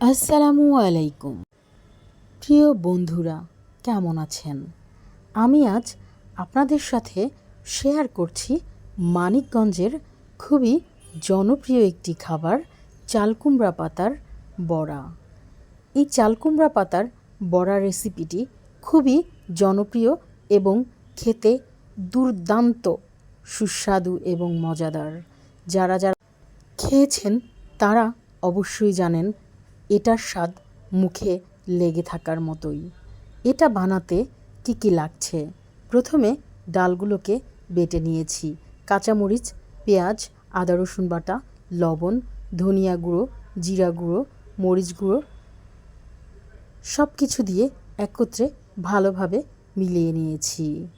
আসসালামু আলাইকুম। প্রিয় বন্ধুরা, কেমন আছেন? আমি আজ আপনাদের সাথে শেয়ার করছি মানিকগঞ্জের খুবই জনপ্রিয় একটি খাবার, চালকুমড়া পাতার বড়া। এই চালকুমড়া পাতার বড়া রেসিপিটি খুবই জনপ্রিয় এবং খেতে দুর্দান্ত, সুস্বাদু এবং মজাদার। যারা যারা খেয়েছেন, তারা অবশ্যই জানেন এটার স্বাদ মুখে লেগে থাকার মতোই। এটা বানাতে কি কি লাগছে? প্রথমে ডালগুলোকে বেটে নিয়েছি। কাঁচামরিচ, পেঁয়াজ, আদা রসুন বাটা, লবণ, ধনিয়া গুঁড়ো, জিরা গুঁড়ো, মরিচ গুঁড়ো সব কিছু দিয়ে একত্রে ভালোভাবে মিলিয়ে নিয়েছি।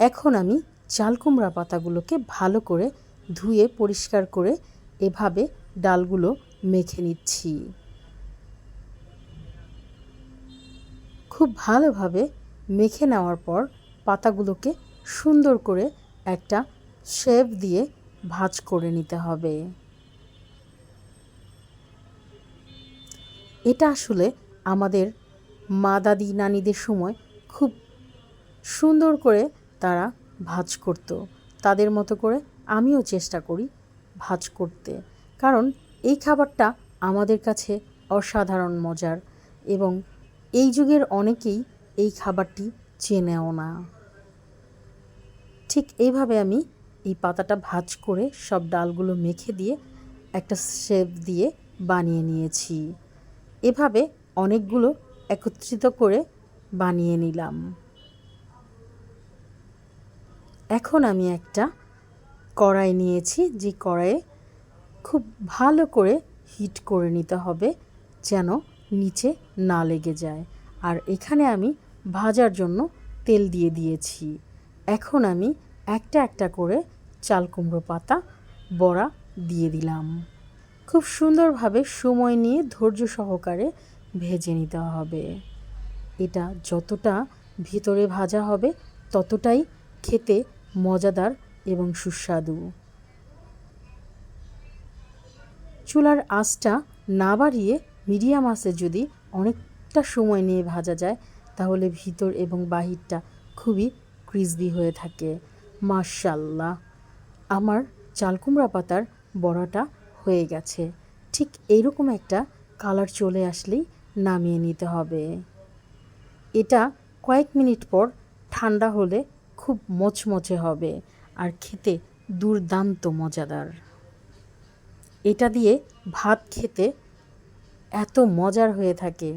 এখন আমি চাল কুমড়া পাতাগুলোকে ভালো করে ধুয়ে পরিষ্কার করে এভাবে ডালগুলো মেখে নিচ্ছি। খুব ভালোভাবে মেখে নেওয়ার পর পাতাগুলোকে সুন্দর করে একটা শেপ দিয়ে ভাজ করে নিতে হবে। এটা আসলে আমাদের মা দাদি নানিদের সময় খুব সুন্দর করে তারা ভাজ করতো। তাদের মতো করে আমিও চেষ্টা করি ভাজ করতে। কারণ এই খাবারটা আমাদের কাছে অসাধারণ মজার এবং এই যুগের অনেকেই এই খাবারটি চেনেও না। ঠিক এইভাবে আমি এই পাতাটা ভাজ করে সব ডালগুলো মেখে দিয়ে একটা শেপ দিয়ে বানিয়ে নিয়েছি। এভাবে অনেকগুলো একত্রিত করে বানিয়ে নিলাম। এখন আমি একটা কড়াই নিয়েছি, যে কড়াইয়ে খুব ভালো করে হিট করে নিতে হবে যেন নিচে না লেগে যায়। আর এখানে আমি ভাজার জন্য তেল দিয়ে দিয়েছি। এখন আমি একটা একটা করে চাল কুমড়ো পাতা, বড়া দিয়ে দিলাম। খুব সুন্দরভাবে সময় নিয়ে ধৈর্য সহকারে ভেজে নিতে হবে। এটা যতটা ভিতরে ভাজা হবে, ততটাই খেতে মজাদার এবং সুস্বাদু। চুলার আঁচটা না বাড়িয়ে মিডিয়াম আঁচে যদি অনেকটা সময় নিয়ে ভাজা যায়, তাহলে ভিতর এবং বাহিরটা খুবই ক্রিসবি হয়ে থাকে। মার্শাল্লাহ আমার চালকুমড়া পাতার বড়াটা হয়ে গেছে। ঠিক এইরকম একটা কালার চলে আসলেই নামিয়ে নিতে হবে। এটা কয়েক মিনিট পর ঠান্ডা হলে খুব মচমচে হবে আর খেতে দুর্দান্ত মজাদার। এটা দিয়ে ভাত খেতে এত মজার হয়ে থাকে।